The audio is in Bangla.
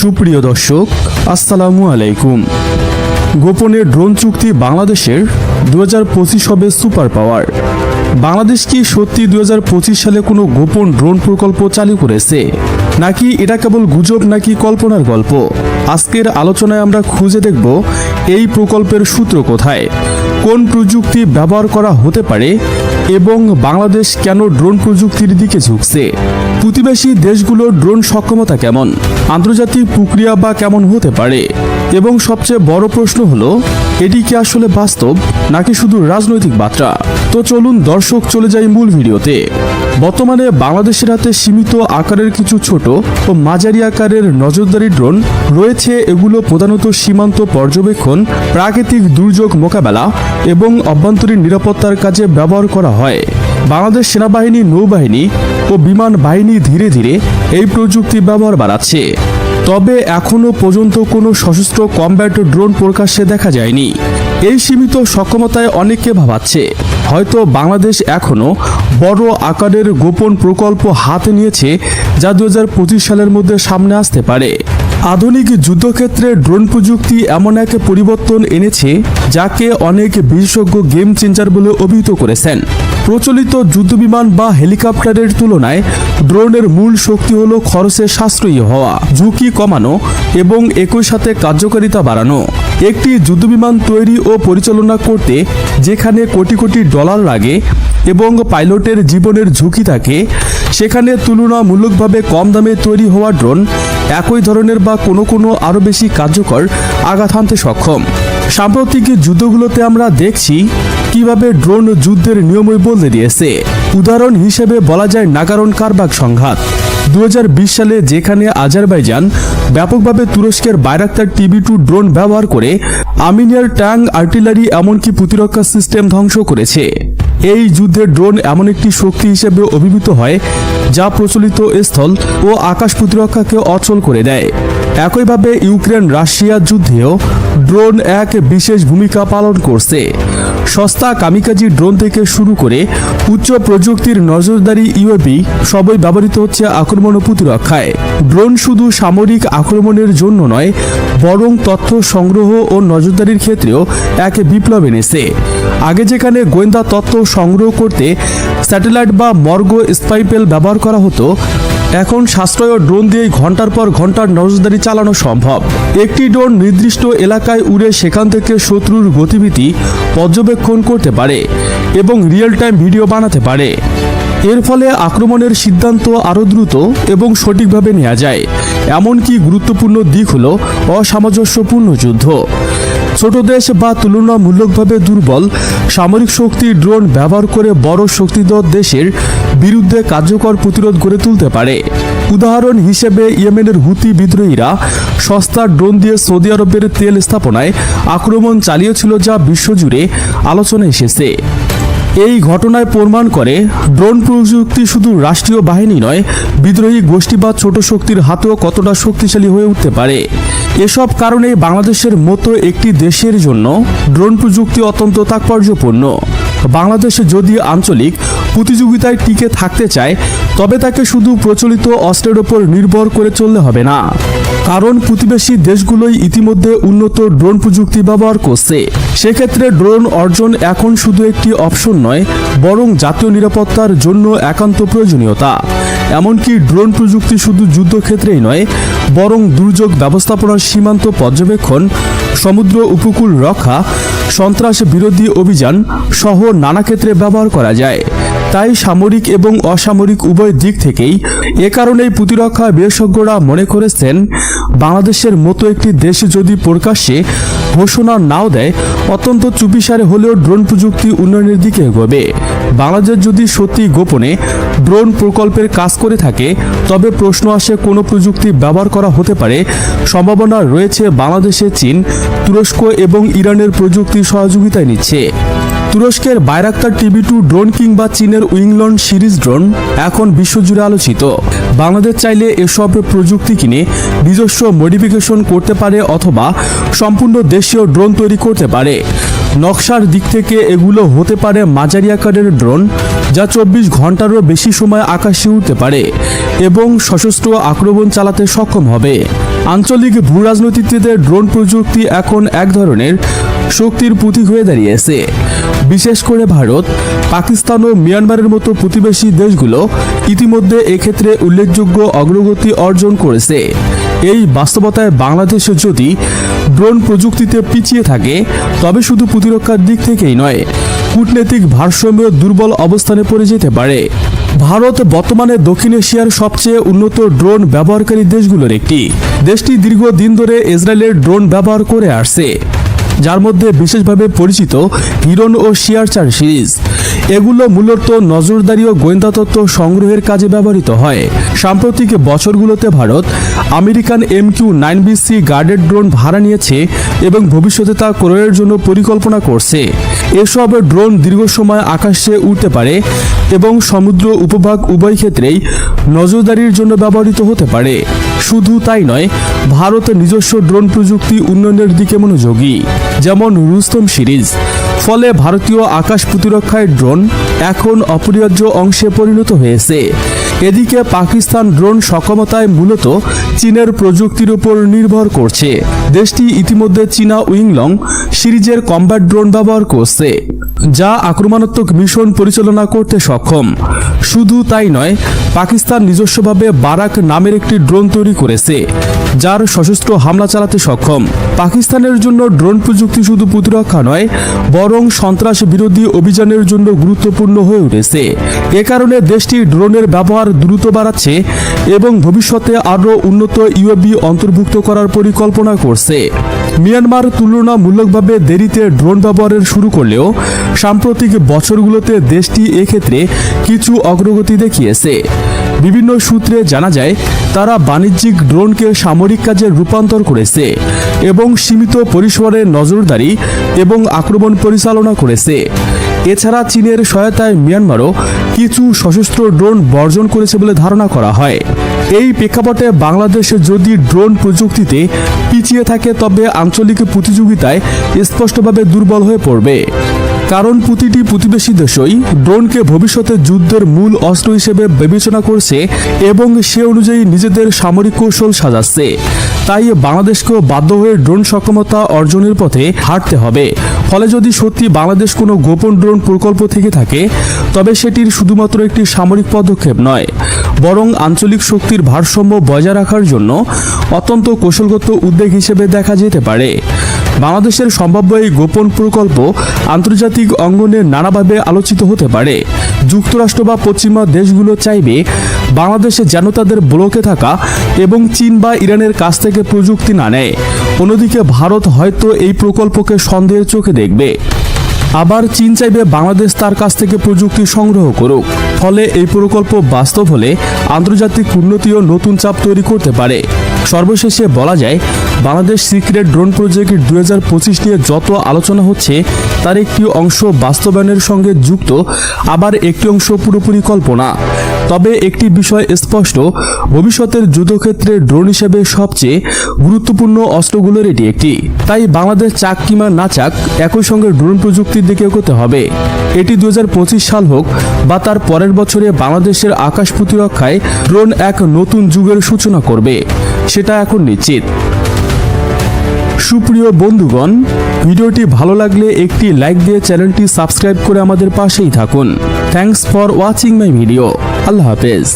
সুপ্রিয় দর্শক, আসসালামু আলাইকুম। গোপনে ড্রোন চুক্তি বাংলাদেশের দু হাজার হবে সুপার পাওয়ার। বাংলাদেশ কি সত্যি দু হাজার পঁচিশ সালে কোনো গোপন ড্রোন প্রকল্প চালু করেছে? নাকি এটা কেবল গুজব নাকি কল্পনার গল্প? আজকের আলোচনায় আমরা খুঁজে দেখব এই প্রকল্পের সূত্র কোথায়? কোন প্রযুক্তি ব্যবহার করা হতে পারে? এবং বাংলাদেশ কেন ড্রোন প্রযুক্তির দিকে ঝুঁকছে? প্রতিবেশী দেশগুলোর ড্রোন সক্ষমতা কেমন? আন্তর্জাতিক প্রক্রিয়া বা কেমন হতে পারে? এবং সবচেয়ে বড় প্রশ্ন হলো, এটি কি আসলে বাস্তব নাকি শুধু রাজনৈতিক বার্তা? তো চলুন দর্শক চলে যাই মূল ভিডিওতে। বর্তমানে বাংলাদেশের হাতে সীমিত আকারের কিছু ছোট ও মাঝারি আকারের নজরদারি ড্রোন রয়েছে, এগুলো প্রধানত সীমান্ত পর্যবেক্ষণ, প্রাকৃতিক দুর্যোগ মোকাবেলা এবং অভ্যন্তরীণ নিরাপত্তার কাজে ব্যবহার করা হয়। বাংলাদেশ সেনাবাহিনী, নৌবাহিনী ও বিমান বাহিনী ধীরে ধীরে এই প্রযুক্তি ব্যবহার বাড়াচ্ছে। তবে এখনও পর্যন্ত কোনো সশস্ত্র কম্ব্যাট ড্রোন প্রকাশ্যে দেখা যায়নি। এই সীমিত সক্ষমতায় অনেকে ভাবাচ্ছে। হয়তো বাংলাদেশ এখনও বড় আকারের গোপন প্রকল্প হাতে নিয়েছে যা দুহাজার পঁচিশ সালের মধ্যে সামনে আসতে পারে। আধুনিক যুদ্ধক্ষেত্রে ড্রোন প্রযুক্তি এমন এক পরিবর্তন এনেছে যাকে অনেক বিশেষজ্ঞ গেম চেঞ্জার বলে অভিহিত করেছেন। প্রচলিত যুদ্ধবিমান বা হেলিকপ্টারের তুলনায় ড্রোনের মূল শক্তি হল খরচে সাশ্রয়ী হওয়া, ঝুঁকি কমানো এবং একই সাথে কার্যকারিতা বাড়ানো। একটি যুদ্ধবিমান তৈরি ও পরিচালনা করতে যেখানে কোটি কোটি ডলার লাগে এবং পাইলটের জীবনের ঝুঁকি থাকে, সেখানে তুলনামূলকভাবে কম দামে তৈরি হওয়া ড্রোন একই ধরনের বা কোনো কোনো আরও বেশি কার্যকর আঘাত হানতে সক্ষম। সাম্প্রতিক যুদ্ধগুলোতে আমরা দেখছি কীভাবে ড্রোন যুদ্ধের নিয়মই বদলে দিয়েছে। উদাহরণ হিসেবে বলা যায় নাগারন কারবাক সংঘাত। দু হাজার বিশ সালে যেখানে আজারবাইজান ব্যাপকভাবে তুরস্কের বাইরাক্তার টিভি টু ড্রোন ব্যবহার করে, আমিনিয়ার ট্যাং আর্টিলারি এমনকি প্রতিরক্ষা সিস্টেম ধ্বংস করেছে। এই যুদ্ধে ড্রোন এমন একটি শক্তি হিসেবে অভিভূত হয়, যা প্রচলিত স্থল ও আকাশ প্রতিরক্ষাকে অচল করে দেয়। একইভাবে ইউক্রেন রাশিয়া যুদ্ধেও ড্রোন এক বিশেষ ভূমিকা পালন করছে। সস্তা কামিকাজি ড্রোন থেকে শুরু করে উচ্চ প্রযুক্তির নজরদারি ইউএপি সবই ব্যবহৃত হচ্ছে আক্রমণ ও প্রতিরক্ষায়। ড্রোন শুধু সামরিক আক্রমণের জন্য নয়, বরং তথ্য সংগ্রহ ও নজরদারির ক্ষেত্রেও এক বিপ্লব এনেছে। আগে যেখানে গোয়েন্দা তথ্য সংগ্রহ করতে স্যাটেলাইট বা মর্গ স্পাইপেল ব্যবহার করা হতো এখন সাশ্রয় ড্রোন দিয়েই ঘণ্টার পর ঘণ্টার নজরদারি চালানো সম্ভব। একটি ড্রোন নির্দিষ্ট এলাকায় উড়ে সেখান থেকে শত্রুর গতিবিধি পর্যবেক্ষণ করতে পারে এবং রিয়েল টাইম ভিডিও বানাতে পারে। এর ফলে আক্রমণের সিদ্ধান্ত আরও দ্রুত এবং সঠিকভাবে নেওয়া যায়। এমনকি গুরুত্বপূর্ণ দিক হল অসামঞ্জস্যপূর্ণ যুদ্ধ। ছোট দেশ বা তুলনামূলকভাবে দুর্বল, সামরিক শক্তি ড্রোন ব্যবহার করে বড় শক্তিধর দেশের বিরুদ্ধে কার্যকর প্রতিরোধ গড়ে তুলতে পারে। উদাহরণ হিসেবে ইয়েমেনের হুতি বিদ্রোহীরা সস্তা ড্রোন দিয়ে সৌদি আরবের তেল স্থাপনায় আক্রমণ চালিয়েছিল যা বিশ্বজুড়ে আলোচনা এসেছে। এই ঘটনায় প্রমাণ করে ড্রোন প্রযুক্তি শুধু রাষ্ট্রীয় বাহিনী নয়, বিদ্রোহী গোষ্ঠী বা ছোট শক্তির হাতেও কতটা শক্তিশালী হয়ে উঠতে পারে। এসব কারণে বাংলাদেশের মতো একটি দেশের জন্য ড্রোন প্রযুক্তি অত্যন্ত তাৎপর্যপূর্ণ। বাংলাদেশ যদি আঞ্চলিক প্রতিযোগিতায় টিকে থাকতে চায়, তবে তাকে শুধু প্রচলিত অস্ত্রের ওপর নির্ভর করে চললে হবে না। কারণ প্রতিবেশী দেশগুলোই ইতিমধ্যে উন্নত ড্রোন প্রযুক্তি ব্যবহার করছে। সেক্ষেত্রে ড্রোন অর্জন এখন শুধু একটি অপশন নয়, বরং জাতীয় নিরাপত্তার জন্য একান্ত প্রয়োজনীয়তা। এমনকি ড্রোন প্রযুক্তি শুধু যুদ্ধক্ষেত্রেই নয়, বরং দুর্যোগ ব্যবস্থাপনা সীমান্ত পর্যবেক্ষণ, সমুদ্র উপকূল রক্ষা, সন্ত্রাস বিরোধী অভিযান সহ নানা ক্ষেত্রে ব্যবহার করা যায়। তাই সামরিক এবং অসামরিক উভয় দিক থেকেই এ কারণেই প্রতিরক্ষা বিশেষজ্ঞরা মনে করেছেন, বাংলাদেশের মতো একটি দেশ যদি প্রকাশ্যে ঘোষণা নাও দেয়, অত্যন্ত চুপিসারে হলেও ড্রোন প্রযুক্তি উন্নয়নের দিকে এগোবে। বাংলাদেশ যদি সত্যি গোপনে ড্রোন প্রকল্পের কাজ করে থাকে, তবে প্রশ্ন আসে কোনো প্রযুক্তি ব্যবহার করা হতে পারে। সম্ভাবনা রয়েছে বাংলাদেশে চীন, তুরস্ক এবং ইরানের প্রযুক্তি সহযোগিতায় নিচ্ছে। তুরস্কের বাইরাক্তার টিভি টু ড্রোন কিংবা চীনের উইংলন সিরিজ ড্রোন এখন বিশ্বজুড়ে আলোচিত। বাংলাদেশ চাইলে এসব প্রযুক্তি কিনে নিজস্ব মডিফিকেশন করতে পারে অথবা সম্পূর্ণ দেশীয় ড্রোন তৈরি করতে পারে। নকশার দিক থেকে এগুলো হতে পারে মাঝারি আকারের ড্রোন, যা চব্বিশ ঘন্টারও বেশি সময় আকাশে উঠতে পারে এবং সশস্ত্র আক্রমণ চালাতে সক্ষম হবে। আঞ্চলিক ভূ রাজনীতিতে ড্রোন প্রযুক্তি এখন এক ধরনের শক্তির প্রতীক হয়ে দাঁড়িয়েছে। বিশেষ করে ভারত, পাকিস্তান ও মিয়ানমারের মতো প্রতিবেশী দেশগুলো ইতিমধ্যে এক্ষেত্রে উল্লেখযোগ্য অগ্রগতি অর্জন করেছে। এই বাস্তবতায় বাংলাদেশ যদি ড্রোন প্রযুক্তিতে পিছিয়ে থাকে, তবে শুধু প্রতিরক্ষার দিক থেকেই নয়, কূটনৈতিক ভারসাম্য দুর্বল অবস্থানে পড়ে যেতে পারে। ভারত বর্তমানে দক্ষিণ এশিয়ার সবচেয়ে উন্নত ড্রোন ব্যবহারকারী দেশগুলোর একটি। দেশটি দীর্ঘদিন ধরে ইসরায়েলের ড্রোন ব্যবহার করে আসছে। যার মধ্যে বিশেষভাবে পরিচিত হিরন ও শিয়ারচার সিরিজ। এগুলো মূলত নজরদারি ও গোয়েন্দা তথ্য সংগ্রহের কাজে ব্যবহৃত হয়। সাম্প্রতিক বছরগুলোতে Bharat American M Q nine BC guarded drone ভাড়া নিয়েছে এবং ভবিষ্যতে তা ক্রয়ের জন্য পরিকল্পনা করছে। এসব ড্রোন দীর্ঘ সময় আকাশে উঠতে পারে এবং সমুদ্র উপভাগ উভয় ক্ষেত্রেই নজরদারির জন্য ব্যবহৃত হতে পারে। শুধু তাই নয় ভারত নিজস্ব ড্রোন প্রযুক্তি উন্নয়নের দিকে মনোযোগী, যেমন রুস্তম সিরিজ। ফলে ভারতীয় আকাশ প্রতিরক্ষায় ড্রোন এখন অপরিহার্য অংশে পরিণত হয়েছে। এদিকে পাকিস্তান ড্রোন সক্ষমতায় মূলত চীনের প্রযুক্তির উপর নির্ভর করছে। দেশটি ইতিমধ্যে চীনা উইংলং সিরিজের কম্ব্যাট ড্রোন ব্যবহার করছে। যা আক্রমণাত্মক মিশন পরিচালনা করতে সক্ষম। শুধু তাই নয়, পাকিস্তান নিজস্বভাবে বারাক নামের একটি ড্রোন তৈরি করেছে, যার সশস্ত্র হামলা চালাতে সক্ষম। পাকিস্তানের জন্য ড্রোন প্রযুক্তি শুধু প্রতিরক্ষা নয়, বরং সন্ত্রাস বিরোধী অভিযানের জন্য গুরুত্বপূর্ণ হয়ে উঠেছে। এ কারণে দেশটি ড্রোনের ব্যবহার দ্রুত বাড়াচ্ছে এবং ভবিষ্যতে আরও উন্নত ইউএবি অন্তর্ভুক্ত করার পরিকল্পনা করছে। মিয়ানমার তুলনামূলকভাবে দেরিতে ড্রোন ব্যবহারের শুরু করলেও সাম্প্রতিক বছরগুলোতে দেশটি এক্ষেত্রে কিছু অগ্রগতি দেখিয়েছে। বিভিন্ন সূত্রে জানা যায়, তারা বাণিজ্যিক ড্রোনকে সামরিক কাজে রূপান্তর করেছে এবং সীমিত পরিসরে নজরদারি এবং আক্রমণ পরিচালনা করেছে। এছাড়া চীনের সহায়তায় মিয়ানমারও কিছু সশস্ত্র ড্রোন বর্জন করেছে বলে ধারণা করা হয়। এই প্রেক্ষাপটে বাংলাদেশে যদি ড্রোন প্রযুক্তিতে পিছিয়ে থাকে তবে আঞ্চলিক প্রতিযোগিতায় স্পষ্টভাবে দুর্বল হয়ে পড়বে। কারণ প্রতিটি প্রতিবেশী দেশই ড্রোনকে ভবিষ্যতে যুদ্ধের মূল অস্ত্র হিসেবে বিবেচনা করছে এবং সে অনুযায়ী নিজেদের সামরিক কৌশল সাজাচ্ছে। তাই বাংলাদেশকেও বাধ্য হয়ে ড্রোন সক্ষমতা অর্জনের পথে হাঁটতে হবে। ফলে যদি সত্যি বাংলাদেশ কোনো গোপন ড্রোন প্রকল্প থেকে থাকে, তবে সেটির শুধুমাত্র একটি সামরিক পদক্ষেপ নয়, বরং আঞ্চলিক শক্তির ভারসাম্য বজায় রাখার জন্য অত্যন্ত কৌশলগত উদ্বেগ হিসেবে দেখা যেতে পারে। বাংলাদেশের সম্ভাব্য এই গোপন প্রকল্প আন্তর্জাতিক অঙ্গনে নানাভাবে আলোচিত হতে পারে। যুক্তরাষ্ট্র বা পশ্চিমা দেশগুলো চাইবে বাংলাদেশে যেন তাদের ব্লকে থাকা এবং চীন বা ইরানের কাছ থেকে প্রযুক্তি না নেয়। অন্যদিকে ভারত হয়তো এই প্রকল্পকে সন্দেহের চোখে দেখবে। আবার চীন চাইবে বাংলাদেশ তার কাছ থেকে প্রযুক্তি সংগ্রহ করুক। ফলে এই প্রকল্প বাস্তব হলে আন্তর্জাতিক উন্নতি ও নতুন চাপ তৈরি করতে পারে। সর্বশেষে বলা যায়, বাংলাদেশ সিক্রেট ড্রোন প্রজেক্ট দু হাজার পঁচিশ নিয়ে যত আলোচনা হচ্ছে, তার একটি অংশ বাস্তবায়নের সঙ্গে যুক্ত, আবার একটি অংশ পুরোপুরি কল্পনা। তবে একটি বিষয় স্পষ্ট, ভবিষ্যতের যুদ্ধক্ষেত্রে ড্রোন হিসেবে সবচেয়ে গুরুত্বপূর্ণ অস্ত্রগুলোর এটি একটি। তাই বাংলাদেশ চাক কিংবা না চাক, একই সঙ্গে ড্রোন প্রযুক্তির দিকে এগোতে হবে। এটি দুই হাজার পঁচিশ সাল হোক বা তার পরের বছরে বাংলাদেশের আকাশ প্রতিরক্ষায় ড্রোন এক নতুন যুগের সূচনা করবে। সেটা এখন নিশ্চিত। সুপ্রিয় বন্ধুগণ, ভিডিওটি ভালো লাগলে একটি লাইক দিয়ে চ্যানেলটি সাবস্ক্রাইব করে আমাদের পাশেই থাকুন। Thanks for watching my video আল্লাহ হাফেজ।